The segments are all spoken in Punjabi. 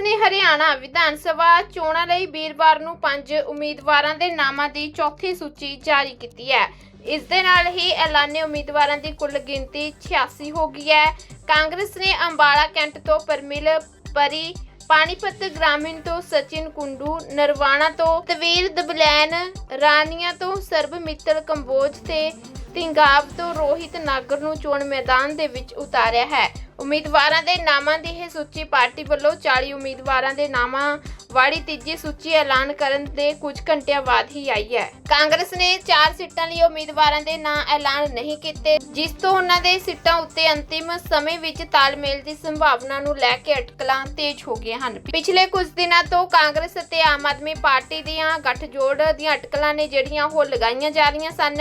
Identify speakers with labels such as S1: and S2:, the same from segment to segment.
S1: ਨੇ ਹਰਿਆਣਾ ਵਿਧਾਨ ਸਭਾ ਚੋਣਾਂ ਲਈ ਵੀਰਵਾਰ ਨੂੰ ਪੰਜ ਉਮੀਦਵਾਰਾਂ ਦੇ ਨਾਮਾਂ ਦੀ ਚੌਥੀ ਸੂਚੀ ਜਾਰੀ ਕੀਤੀ ਹੈ। ਇਸ ਦੇ ਨਾਲ ਹੀ ਐਲਾਨੇ ਉਮੀਦਵਾਰਾਂ ਦੀ ਕੁੱਲ ਗਿਣਤੀ 86 ਹੋ ਗਈ ਹੈ। ਕਾਂਗਰਸ ਨੇ ਅੰਬਾਲਾ ਕੈਂਟ ਤੋਂ ਪਰਮਿਲ, ਪਰੀ, ਪਾਣੀਪਤ ਗ੍ਰਾਮੀਣ ਤੋਂ ਸਚਿਨ ਕੁੰਡੂ, ਨਰਵਾਣਾ ਤੋਂ ਤਵੀਰ ਦਬਲੈਨ, ਰਾਨੀਆਂ ਤੋਂ ਸਰਬ ਮਿੱਤਲ ਕੰਬੋਜ ਤੇ ਤਿੰਗਾਬ ਤੋਂ ਰੋਹਿਤ ਨਾਗਰ ਨੂੰ ਚੋਣ ਮੈਦਾਨ ਦੇ ਵਿੱਚ ਉਤਾਰਿਆ ਹੈ। ਉਮੀਦਵਾਰਾਂ ਦੇ ਨਾਮਾਂ ਦੀ ਇਹ ਸੂਚੀ ਪਾਰਟੀ ਵੱਲੋਂ 40 ਉਮੀਦਵਾਰਾਂ ਦੇ ਨਾਮਾਂ ਵਾਲੀ ਤੀਜੀ ਸੂਚੀ ਐਲਾਨ ਕਰਨ ਦੇ ਕੁਝ ਘੰਟਿਆਂ ਬਾਅਦ ਹੀ ਆਈ ਹੈ। ਕਾਂਗਰਸ ਨੇ 4 ਸੀਟਾਂ ਲਈ ਉਮੀਦਵਾਰਾਂ ਦੇ ਨਾਂ ਐਲਾਨ ਨਹੀਂ ਕੀਤੇ, ਜਿਸ ਤੋਂ ਉਹਨਾਂ ਦੇ ਸੀਟਾਂ ਉੱਤੇ ਅੰਤਿਮ ਸਮੇਂ ਵਿੱਚ ਤਾਲਮੇਲ ਦੀ ਸੰਭਾਵਨਾ ਨੂੰ ਲੈ ਕੇ ਅਟਕਲਾਂ ਤੇਜ਼ ਹੋ ਗਈਆਂ ਹਨ। ਪਿਛਲੇ ਕੁਝ ਦਿਨਾਂ ਤੋਂ ਕਾਂਗਰਸ ਅਤੇ ਆਮ ਆਦਮੀ ਪਾਰਟੀ ਦੀਆਂ ਗੱਠਜੋੜ ਦੀਆਂ ਅਟਕਲਾਂ ਨੇ ਜਿਹੜੀਆਂ ਉਹ ਲਗਾਈਆਂ ਜਾ ਰਹੀਆਂ ਸਨ।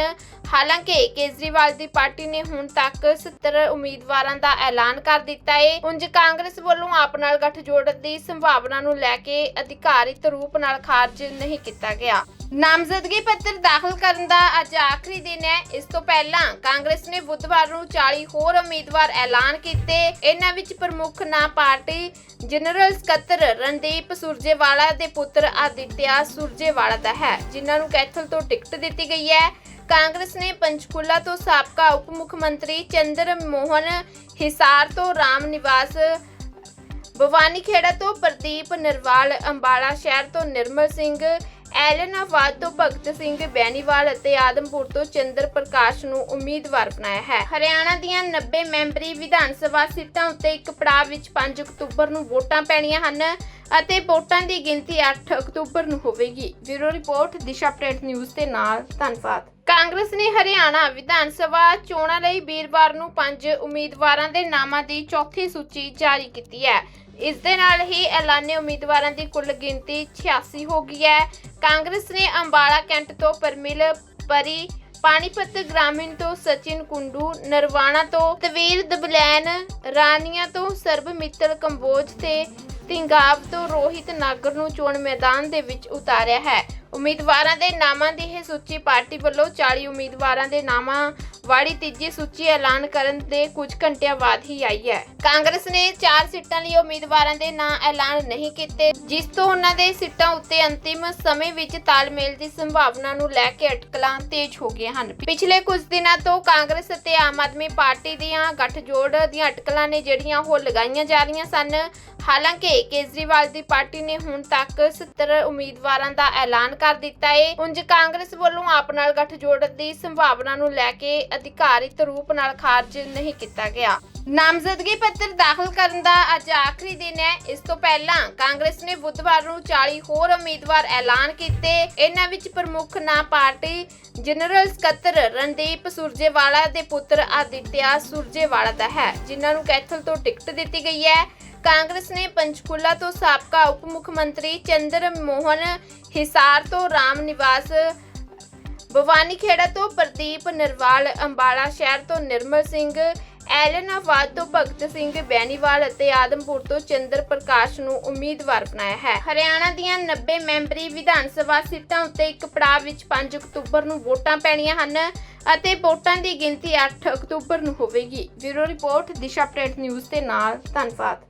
S1: ਹਾਲਾਂਕਿ, ਕੇਜਰੀਵਾਲ ਦੀ ਪਾਰਟੀ ਨੇ ਹੁਣ ਤੱਕ 70 ਉਮੀਦਵਾਰਾਂ ਦਾ ਐਲਾਨ ਕਰ ਦਿੱਤਾ ਹੈ ਉਂਝ ਕਾਂਗਰਸ ਵੱਲੋਂ ਆਪ ਨਾਲ ਗੱਠਜੋੜ ਦੀ ਸੰਭਾਵਨਾ ਨੂੰ ਲੈ ਕੇ ਅਧਿਕਾਰਿਤ ਰੂਪ ਨਾਲ ਖਾਰਜ ਨਹੀਂ ਕੀਤਾ ਗਿਆ। ਨਾਮਜ਼ਦਗੀ ਪੱਤਰ ਦਾਖਲ ਕਰਨ ਦਾ ਅੱਜ ਆਖਰੀ ਦਿਨ ਹੈ। ਇਸ ਤੋਂ ਪਹਿਲਾਂ ਕਾਂਗਰਸ ਨੇ ਬੁੱਧਵਾਰ ਨੂੰ 40 ਹੋਰ ਉਮੀਦਵਾਰ ਐਲਾਨ ਕੀਤੇ। ਇਹਨਾਂ ਵਿੱਚ ਪ੍ਰਮੁੱਖ ਨਾਂ ਪਾਰਟੀ ਜਨਰਲ ਸਕੱਤਰ ਰਣਦੀਪ ਸੁਰਜੇਵਾਲਾ ਦੇ ਪੁੱਤਰ ਆਦਿਤਿਆ ਸੁਰਜੇਵਾਲਾ ਦਾ ਹੈ, ਜਿਨ੍ਹਾਂ ਨੂੰ ਕੈਥਲ ਤੋਂ ਟਿਕਟ ਦਿੱਤੀ ਗਈ ਹੈ। ਕਾਂਗਰਸ ਨੇ ਪੰਚਕੂਲਾ ਤੋਂ ਸਾਬਕਾ ਉਪ ਮੁੱਖ ਮੰਤਰੀ ਚੰਦਰ ਮੋਹਨ ਹਿਸਾਰ ਤੋਂ ਰਾਮ ਨਿਵਾਸ ਭਵਾਨੀ ਖੇੜਾ ਤੋਂ ਪ੍ਰਦੀਪ ਨਰਵਾਲ, ਅੰਬਾਲਾ ਸ਼ਹਿਰ ਤੋਂ ਨਿਰਮਲ ਸਿੰਘ, ਐਲਨਾਬਾਦ ਤੋਂ ਭਗਤ ਸਿੰਘ ਬੈਨੀਵਾਲ ਅਤੇ ਆਦਮਪੁਰ ਤੋਂ ਚੰਦਰ ਪ੍ਰਕਾਸ਼ ਨੂੰ ਉਮੀਦਵਾਰ ਬਣਾਇਆ ਹੈ। ਹਰਿਆਣਾ ਦੀਆਂ 90 ਮੈਂਬਰੀ ਵਿਧਾਨ ਸਭਾ ਸੀਟਾਂ ਉੱਤੇ ਇੱਕ ਪੜਾਅ ਵਿੱਚ 5 ਅਕਤੂਬਰ ਨੂੰ ਵੋਟਾਂ ਪੈਣੀਆਂ ਹਨ ਅਤੇ ਵੋਟਾਂ ਦੀ ਗਿਣਤੀ 8 ਅਕਤੂਬਰ ਨੂੰ ਹੋਵੇਗੀ। Bureau report, Disha print news ਦੇ ਨਾਲ, ਧੰਨਵਾਦ। ਕਾਂਗਰਸ ਨੇ ਹਰਿਆਣਾ ਵਿਧਾਨ ਸਭਾ ਚੋਣਾਂ ਲਈ ਵੀਰਵਾਰ ਨੂੰ ਪੰਜ ਉਮੀਦਵਾਰਾਂ ਦੇ ਨਾਮਾਂ ਦੀ ਚੌਥੀ ਸੂਚੀ ਜਾਰੀ ਕੀਤੀ ਹੈ। ਇਸ ਦੇ ਨਾਲ ਹੀ ਐਲਾਨੇ ਉਮੀਦਵਾਰਾਂ ਦੀ ਕੁੱਲ ਗਿਣਤੀ 86 ਹੋ ਗਈ ਹੈ। ਕਾਂਗਰਸ ਨੇ ਅੰਬਾਲਾ ਕੈਂਟ ਤੋਂ ਪਰਮਿਲ, ਪਰੀ, ਪਾਣੀਪਤ ਗ੍ਰਾਮੀਣ ਤੋਂ ਸਚਿਨ ਕੁੰਡੂ, ਨਰਵਾਣਾ ਤੋਂ ਤਵੀਰ ਦਬਲੈਨ, ਰਾਨੀਆਂ ਤੋਂ ਸਰਬ ਮਿੱਤਲ ਕੰਬੋਜ ਤੇ ਤਿੰਗਾਬ ਤੋਂ ਰੋਹਿਤ ਨਾਗਰ ਨੂੰ ਚੋਣ ਮੈਦਾਨ ਦੇ ਵਿੱਚ ਉਤਾਰਿਆ ਹੈ। ਉਮੀਦਵਾਰਾਂ ਦੇ ਨਾਮਾਂ ਦੀ ਇਹ ਸੂਚੀ ਪਾਰਟੀ ਵੱਲੋਂ 40 ਉਮੀਦਵਾਰਾਂ ਦੇ ਨਾਮਾਂ ਵਾਲੀ ਤੀਜੀ ਸੂਚੀ ਐਲਾਨ ਕਰਨ ਦੇ ਕੁਝ ਘੰਟਿਆਂ ਬਾਅਦ ਹੀ ਆਈ ਹੈ। ਕਾਂਗਰਸ ਨੇ 4 ਸੀਟਾਂ ਲਈ ਉਮੀਦਵਾਰਾਂ ਦੇ ਨਾਂ ਐਲਾਨ ਨਹੀਂ ਕੀਤੇ, ਜਿਸ ਤੋਂ ਉਹਨਾਂ ਦੇ ਸੀਟਾਂ ਉੱਤੇ ਅੰਤਿਮ ਸਮੇਂ ਵਿੱਚ ਤਾਲਮੇਲ ਦੀ ਸੰਭਾਵਨਾ ਨੂੰ ਲੈ ਕੇ ਅਟਕਲਾਂ ਤੇਜ਼ ਹੋ ਗਈਆਂ ਹਨ। ਪਿਛਲੇ ਕੁਝ ਦਿਨਾਂ ਤੋਂ ਕਾਂਗਰਸ ਅਤੇ ਆਮ ਆਦਮੀ ਪਾਰਟੀ ਦੀਆਂ ਗੱਠਜੋੜ ਦੀਆਂ ਅਟਕਲਾਂ ਨੇ ਜਿਹੜੀਆਂ ਉਹ ਲਗਾਈਆਂ ਜਾ ਰਹੀਆਂ ਸਨ। ਹਾਲਾਂਕਿ ਕੇਜਰੀਵਾਲ ਦੀ ਪਾਰਟੀ ਨੇ ਹੁਣ ਤੱਕ 70 ਉਮੀਦਵਾਰਾਂ ਦਾ ਐਲਾਨ ਕਰ ਦਿੱਤਾ ਹੈ ਉਂਝ ਕਾਂਗਰਸ ਵੱਲੋਂ ਆਪ ਨਾਲ ਗੱਠਜੋੜ ਦੀ ਸੰਭਾਵਨਾ ਨੂੰ ਲੈ ਕੇ ਅਧਿਕਾਰਿਤ ਰੂਪ ਨਾਲ ਖਾਰਜ ਨਹੀਂ ਕੀਤਾ ਗਿਆ। ਨਾਮਜ਼ਦਗੀ ਪੱਤਰ ਦਾਖਲ ਕਰਨ ਦਾ ਅੱਜ ਆਖਰੀ ਦਿਨ ਹੈ। ਇਸ ਤੋਂ ਪਹਿਲਾਂ ਕਾਂਗਰਸ ਨੇ ਬੁੱਧਵਾਰ ਨੂੰ 40 ਹੋਰ ਉਮੀਦਵਾਰ ਐਲਾਨ ਕੀਤੇ। ਇਹਨਾਂ ਵਿੱਚ ਪ੍ਰਮੁੱਖ ਨਾਂ ਪਾਰਟੀ ਜਨਰਲ ਸਕੱਤਰ ਰਣਦੀਪ ਸੁਰਜੇਵਾਲਾ ਦੇ ਪੁੱਤਰ ਆਦਿਤਿਆ ਸੁਰਜੇਵਾਲਾ ਦਾ ਹੈ, ਜਿਨ੍ਹਾਂ ਨੂੰ ਕੈਥਲ ਤੋਂ ਟਿਕਟ ਦਿੱਤੀ ਗਈ ਹੈ। ਕਾਂਗਰਸ ਨੇ ਪੰਚਕੂਲਾ ਤੋਂ ਸਾਬਕਾ ਉਪ ਮੁੱਖ ਮੰਤਰੀ ਚੰਦਰ ਮੋਹਨ ਹਿਸਾਰ ਤੋਂ ਰਾਮ ਨਿਵਾਸ ਬਵਾਨੀਖੇੜਾ ਤੋਂ ਪ੍ਰਦੀਪ ਨਰਵਾਲ, ਅੰਬਾਲਾ ਸ਼ਹਿਰ ਤੋਂ ਨਿਰਮਲ ਸਿੰਘ, ਐਲਨਾਬਾਦ ਤੋਂ ਭਗਤ ਸਿੰਘ ਬੈਨੀਵਾਲ ਅਤੇ ਆਦਮਪੁਰ ਤੋਂ ਚੰਦਰ ਪ੍ਰਕਾਸ਼ ਨੂੰ ਉਮੀਦਵਾਰ ਬਣਾਇਆ ਹੈ। ਹਰਿਆਣਾ ਦੀਆਂ 90 ਮੈਂਬਰੀ ਵਿਧਾਨ ਸਭਾ ਸੀਟਾਂ ਉੱਤੇ ਇੱਕ ਪੜਾਅ ਵਿੱਚ 5 ਅਕਤੂਬਰ ਨੂੰ ਵੋਟਾਂ ਪੈਣੀਆਂ ਹਨ ਅਤੇ ਵੋਟਾਂ ਦੀ ਗਿਣਤੀ 8 ਅਕਤੂਬਰ ਨੂੰ ਹੋਵੇਗੀ। Bureau report, Disha update news ਦੇ ਨਾਲ, ਧੰਨਵਾਦ।